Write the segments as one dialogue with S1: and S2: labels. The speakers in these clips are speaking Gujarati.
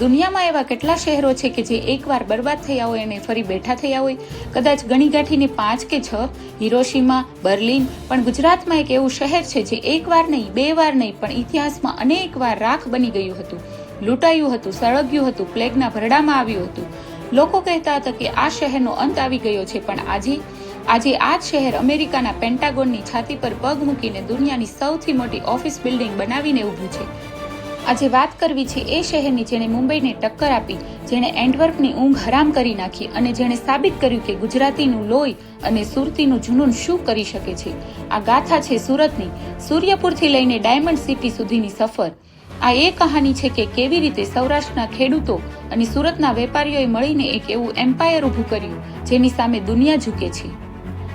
S1: દુનિયામાં એવા કેટલા શહેરો છે કે જે એકવાર બરબાદ થયા હોય અને ફરી બેઠા થયા હોય? કદાચ ગણી ગાંઠીને પાંચ કે છ? હિરોશીમા, બર્લિન, પણ ગુજરાતમાં એક એવું શહેર છે જે એકવાર નહીં, બે વાર નહીં, પણ ઇતિહાસમાં અનેક વાર રાખ બની ગયું હતું. લૂંટાયું હતું, સળગ્યું હતું, પ્લેગના ભરડામાં આવ્યું હતું. લોકો કહેતા હતા કે આ શહેરનો અંત આવી ગયો છે, પણ આજે આજે આ જ શહેર અમેરિકાના પેન્ટાગોનની છાતી પર પગ મૂકીને દુનિયાની સૌથી મોટી ઓફિસ બિલ્ડિંગ બનાવીને ઊભું છે. આજે વાત કરવી છે એ શહેરની જેણે મુંબઈને ટક્કર આપી, જેણે એન્ડવર્કની ઊંઘ હરામ કરી નાખી અને જેણે સાબિત કર્યું કે ગુજરાતીનું લોહી અને સુરતીનું જુનૂન શું કરી શકે છે. આ ગાથા છે સુરતની, સૂર્યપુરથી લઈને ડાયમંડ સિટી સુધીની સફર. આ એ કહાની છે કે કેવી રીતે સૌરાષ્ટ્રના ખેડૂતો અને સુરતના વેપારીઓએ મળીને એક એવું એમ્પાયર ઊભું કર્યું, જેની સામે દુનિયા ઝૂકે છે.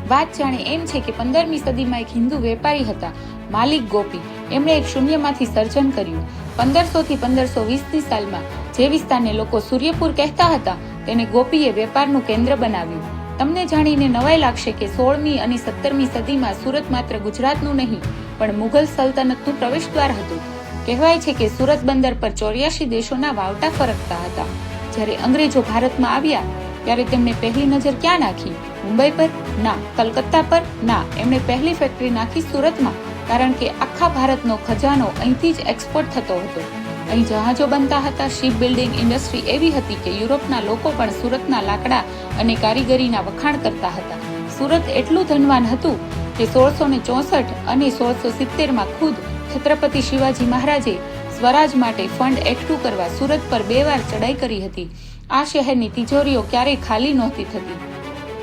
S1: વાત જાણે એમ છે કે પંદરમી સદીમાં એક હિન્દુ વેપારી હતા માલિક ગોપી. એમણે એક શૂન્યમાંથી સર્જન કર્યું. પંદરસો થી પંદરસો વીસની સાલમાં જે વિસ્તારને લોકો સૂર્યપુર કહેતા હતા, તેને ગોપીએ વેપારનું કેન્દ્ર બનાવ્યું. તમને જાણીને નવાઈ લાગશે કે સોળમી અને સત્તરમી સદીમાં સુરત માત્ર ગુજરાતનું નહીં, પણ મુઘલ સલ્તનતનું પ્રવેશદ્વાર હતું. કહેવાય છે કે સુરત બંદર પર ચોર્યાસી દેશોના વાવટા ફરકતા હતા. જ્યારે અંગ્રેજો ભારતમાં આવ્યા, ત્યારે તેમણે પહેલી નજર ક્યાં નાખી? મુંબઈ પર? ના. કલકત્તા પર? ના. એમણે પહેલી ફેક્ટરી નાખી સુરતમાં. કારણ કે આખા ભારતનો ખજાનો અહીંથી જ એક્સપોર્ટ થતો હતો. અહીં જહાજો બનતા હતા શિપ બિલ્ડિંગ ઇન્ડસ્ટ્રી એવી હતી કે યુરોપના લોકો પણ સુરતના લાકડા અને કારીગરીના વખાણ કરતા હતા. સુરત એટલું ધનવાન હતું કે સોળસો ને ચોસઠ અને સોળસો સિત્તેરમાં ખુદ છત્રપતિ શિવાજી મહારાજે સ્વરાજ માટે ફંડ એકઠું કરવા સુરત પર બે વાર ચડાઈ કરી હતી. આ શહેરની તિજોરીઓ ક્યારેય ખાલી નહોતી થતી.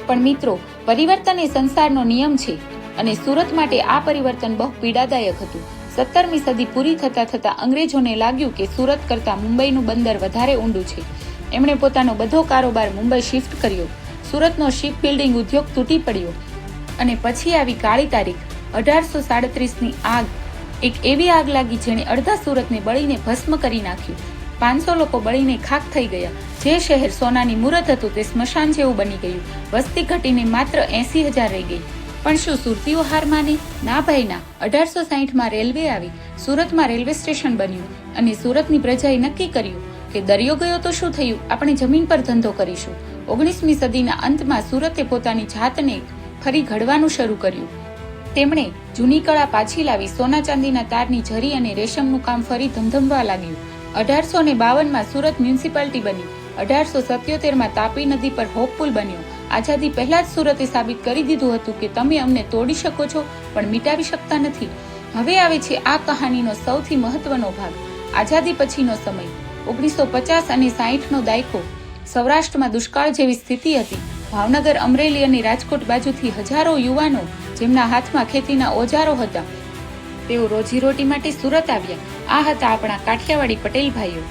S1: પણ મિત્રો, પરિવર્તન એ સંસારનો નિયમ છે. અને સુરત માટે આ પરિવર્તન બહુ પીડાદાયક હતું. સત્તરમી સદી પૂરી થતા થતા અંગ્રેજોને લાગ્યું કે સુરત કરતાં મુંબઈનું બંદર વધારે ઊંડું છે. એમણે પોતાનો બધો કારોબાર મુંબઈ શિફ્ટ કર્યો. સુરતનો શિપ બિલ્ડિંગ ઉદ્યોગ તૂટી પડ્યો. અને પછી આવી કાળી તારીખ, અઢારસો સાડત્રીસની આગ, એક એવી આગ લાગી જેણે અડધા સુરતને બળીને ભસ્મ કરી નાખ્યું. પાંચસો લોકો બળીને ખાક થઈ ગયા. જે શહેર સોનાની મુહૂર્ત હતું તે સ્મશાન જેવું બની ગયું. વસ્તી ઘટીને માત્ર એસી હજાર રહી ગઈ. પણ શું સુરતીઓ હાર માની? ના ભાઈ ના અઢારસો સાહીઠમાં રેલવે આવી. સુરતમાં રેલવે સ્ટેશન બન્યું અને સુરતની પ્રજાએ નક્કી કર્યું કે દરિયો ગયો તો શું થયું? આપણે જમીન પર ધંધો કરીશું. ઓગણીસમી સદીના અંતમાં સુરતે પોતાની જાતને ફરી ઘડવાનું શરૂ કર્યું. તેમણે જૂની કળા પાછી લાવી સોના ચાંદીના તારની જરી અને રેશમનું કામ ફરી ધમધમવા લાગ્યું. અઢારસો ને બાવનમાં સુરત મ્યુનિસિપાલિટી બની. અઢારસો સત્યોતેરમાં તાપી નદી પર હોપ પુલ બન્યો. આઝાદી પહેલા જ સુરતે સાબિત કરી દીધું હતું કે તમે અમને તોડી શકો છો, પણ મિટાવી શકતા નથી. હવે આવે છે આ કહાનીનો સૌથી મહત્વનો ભાગ, આઝાદી પછીનો સમય. ઓગણીસો પચાસ અને સાહીઠનો દાયકો. સૌરાષ્ટ્રમાં દુષ્કાળ જેવી સ્થિતિ હતી. ભાવનગર અમરેલી અને રાજકોટ બાજુથી હજારો યુવાનો જેમના હાથમાં ખેતીના ઓજારો હતા. તેઓ રોજીરોટી માટે સુરત આવ્યા. આ હતા આપણા કાઠિયાવાડી પટેલ ભાઈઓ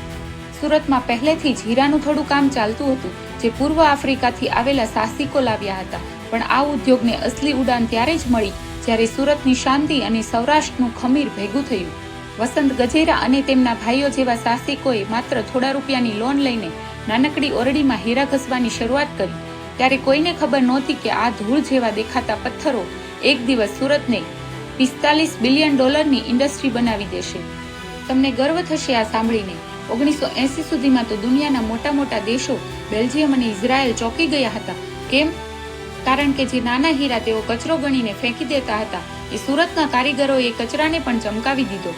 S1: સુરતમાં પહેલેથી જ હીરાનું થોડું કામ ચાલતું હતું, જે પૂર્વ આફ્રિકાથી આવેલા સાહસિકો લાવ્યા હતા. પણ આ ઉદ્યોગને અસલી ઉડાન ત્યારે જ મળી, જ્યારે સુરતની શાંતિ અને સૌરાષ્ટ્રનું ખમીર ભેગું થયું. વસંત ગજેરા અને તેમના ભાઈઓ જેવા સાહસિકોએ માત્ર થોડા રૂપિયાની લોન લઈને નાનકડી ઓરડીમાં હીરા ઘસવાની શરૂઆત કરી. ત્યારે કોઈને ખબર નહોતી કે આ ધૂળ જેવા દેખાતા પથ્થરો એક દિવસ સુરતને પિસ્તાલીસ બિલિયન ડોલરની ઇન્ડસ્ટ્રી બનાવી દેશે. તમને ગર્વ થશે આ સાંભળીને. ઓગણીસો એસી સુધીમાં તો દુનિયાના મોટા મોટા દેશો, બેલ્જિયમ અને ઇઝરાયલ ચોંકી ગયા હતા. કેમ? કારણ કે જે નાના હીરા તેઓ કચરો ગણીને ફેંકી દેતા હતા, એ સુરતના કારીગરોએ કચરાને પણ ચમકાવી દીધો.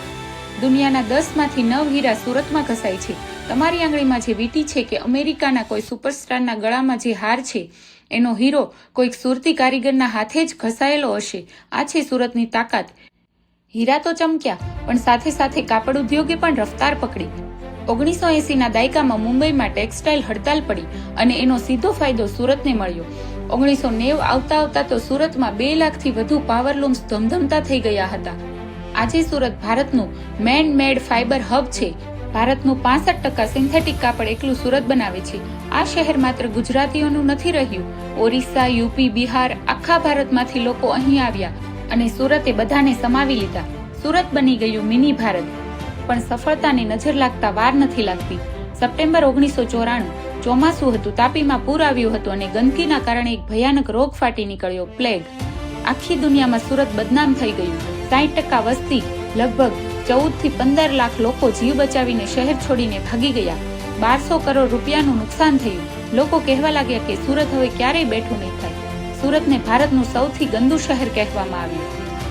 S1: દુનિયાના દસમાંથી નવ હીરા સુરતમાં ઘસાય છે. તમારી આંગળીમાં જે વીટી છે કે અમેરિકાના કોઈ સુપરસ્ટારના ગળામાં જે હાર છે, એનો હીરો કોઈક સુરતી કારીગરના હાથે જ ઘસાયેલો હશે. આ છે સુરતની તાકાત. હીરા તો ચમક્યા, પણ સાથે સાથે કાપડ ઉદ્યોગે પણ રફતાર પકડી. ઓગણીસો એસીના દાયકામાં મુંબઈમાં ટેક્સટાઇલ હડતાલ પડી અને એનો સીધો ફાયદો સુરતને મળ્યો. ઓગણીસો નેવ આવતા આવતા તો સુરતમાં બે લાખથી વધુ પાવરલૂમ્સ ધમધમતા થઈ ગયા હતા. આજે સુરત ભારતનું મેન મેડ ફાઇબર હબ છે. ભારતનું પાસઠ ટકા સિન્થેટિક કાપડ એકલું સુરત બનાવે છે. આ શહેર માત્ર ગુજરાતીઓનું નથી રહ્યું. ઓરિસ્સા, યુપી, બિહાર, આખા ભારતમાંથી લોકો અહીં આવ્યા અને સુરતે બધાને સમાવી લીધા. સુરત બની ગયું મિની ભારત. પણ સફળતાની નજર લાગતા વાર નથી લાગતી. સપ્ટેમ્બર ઓગણીસો ચોરાણું ચોમાસું હતું, તાપીમાં પૂર આવ્યું હતું અને ગંદકીના કારણે એક ભયાનક રોગ ફાટી નીકળ્યો, પ્લેગ. આખી દુનિયામાં સુરત બદનામ થઈ ગયું. સાઠ ટકા વસ્તી, લગભગ ચૌદથી પંદર લાખ લોકો જીવ બચાવીને શહેર છોડીને ભાગી ગયા. બારસો કરોડ રૂપિયાનું નુકસાન થયું. લોકો કહેવા લાગ્યા કે સુરત હવે ક્યારેય બેઠું નહીં થાય. સુરતને ભારતનું સૌથી ગંદુ શહેર કહેવામાં આવ્યું.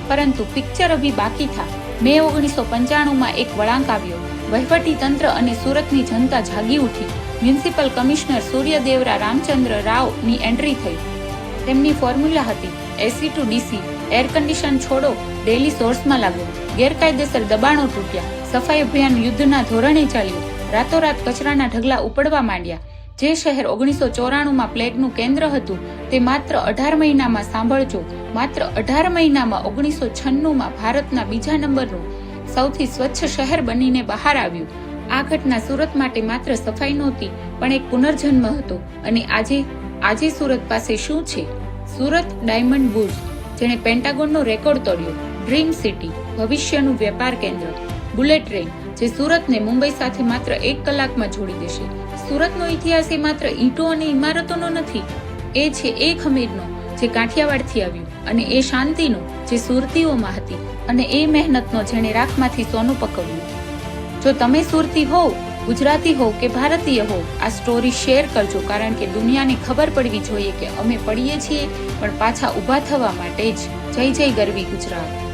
S1: પરંતુ પિક્ચર અભી બાકી થા. મે ઓગણીસો પંચાણુંમાં એક વળાંક આવ્યો. વહીવટી તંત્ર અને સુરતની જનતા જાગી ઉઠી. મ્યુનિસિપલ કમિશનર સૂર્યદેવરા રામચંદ્ર રાવની એન્ટ્રી થઈ. તેમની ફોર્મ્યુલા હતી, AC to DC. Air condition છોડો, ડેલી સોર્સમાં લાગો. ગેરકાયદેસર દબાણો તૂટ્યા. સફાઈ અભિયાન યુદ્ધના ધોરણે ચાલ્યું. રાતોરાત કચરાના ઢગલા ઉપડવા માંડ્યા. જે શહેર ઓગણીસો ચોરાણુંમાં પ્લેગનું કેન્દ્ર હતું, તે માત્ર અઢાર મહિનામાં સાંભળજો. માત્ર અઢાર મહિનામાં ઓગણીસો છન્નુંમાં ભારતના બીજા નંબરનું સૌથી સ્વચ્છ શહેર બનીને બહાર આવ્યું. આ ઘટના સુરત માટે માત્ર સફાઈ નહોતી, પણ એક પુનર્જન્મ હતો. અને આજે આજે સુરત પાસે શું છે? સુરત ડાયમંડ બુર્જ, જેણે પેન્ટાગોનનો રેકોર્ડ તોડ્યો. ડ્રીમ સિટી, ભવિષ્યનું વેપાર કેન્દ્ર. બુલેટ ટ્રેન જે સુરતને મુંબઈ સાથે માત્ર એક કલાકમાં જોડી દેશે. સુરતનો ઇતિહાસ એ માત્ર ઈંટો અને ઇમારતોનો નથી, એ છે એ ખમીરનો, જે કાઠિયાવાડથી આવ્યું અને એ શાંતિનો, જે સુરતીઓમાં હતી અને એ મહેનતનો જેણે રાખમાંથી સોનું પકવ્યું. જો તમે સુરતી હોવ, ગુજરાતી હોવ કે ભારતીય હોવ, આ સ્ટોરી શેર કરજો કારણ કે દુનિયાને ખબર પડવી જોઈએ કે અમે પડીએ છીએ, પણ પાછા ઊભા થવા માટે જ. જય જય ગરવી ગુજરાત.